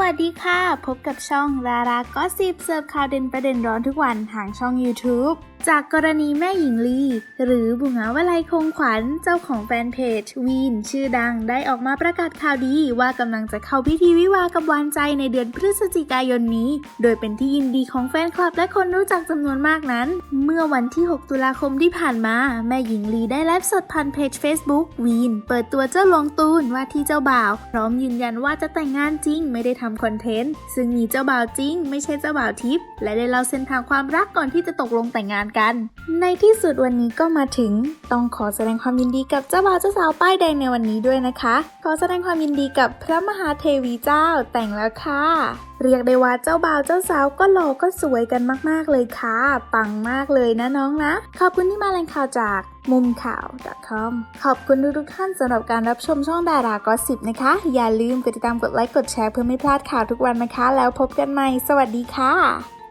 วัสดีค่ะ พบกับช่องดาราก็สิบเสิร์ฟข่าวเด่นประเด็นร้อนทุกวันทางช่อง YouTube จากกรณีแม่หญิงลี หรือบุงาวลัยคงขวัญเจ้าของแฟนเพจ วีน ชื่อดังได้ออกมาประกาศข่าวดีว่ากำลังจะเข้าพิธีวิวากับหวานใจในเดือนพฤศจิกายนนี้ โดยเป็นที่ยินดีของแฟนคลับและคนรู้จักจำนวนมากนั้น เมื่อวันที่ 6 ตุลาคมที่ผ่านมา แม่หญิงลีได้ไลฟ์สดผ่านเพจ Facebook วีน เปิดตัวเจ้าลงตูนว่าที่เจ้าบ่าว พร้อมยืนยันว่าจะแต่งงานจริงไม่ได้ทำคอนเทนต์ ซึ่งมีเจ้าบ่าวจริง ไม่ใช่เจ้าบ่าวทิพย์และได้เล่าเส้นทางความรักก่อนที่จะตกลงแต่งงานกัน ในที่สุดวันนี้ก็มาถึง ต้องขอแสดงความยินดีกับเจ้าบ่าวเจ้าสาวป้ายแดงในวันนี้ด้วยนะคะ ขอแสดงความยินดีกับพระมหาเทวีเจ้าแต่งแล้วค่ะ เรียกได้ว่าเจ้าบ่าวเจ้าสาวก็หล่อก็สวยกันมาก ๆเลยค่ะ ปังมากเลยนะน้องนะ ขอบคุณที่มาแรงข่าวจากมุมข่าว .com ขอบคุณทุกท่านสำหรับการรับชมช่องดาราก็สิบนะคะ อย่าลืมกดติดตามกดไลค์กดแชร์เพื่อไม่พลาดข่าวทุกวันนะคะ แล้วพบกันใหม่ สวัสดีค่ะ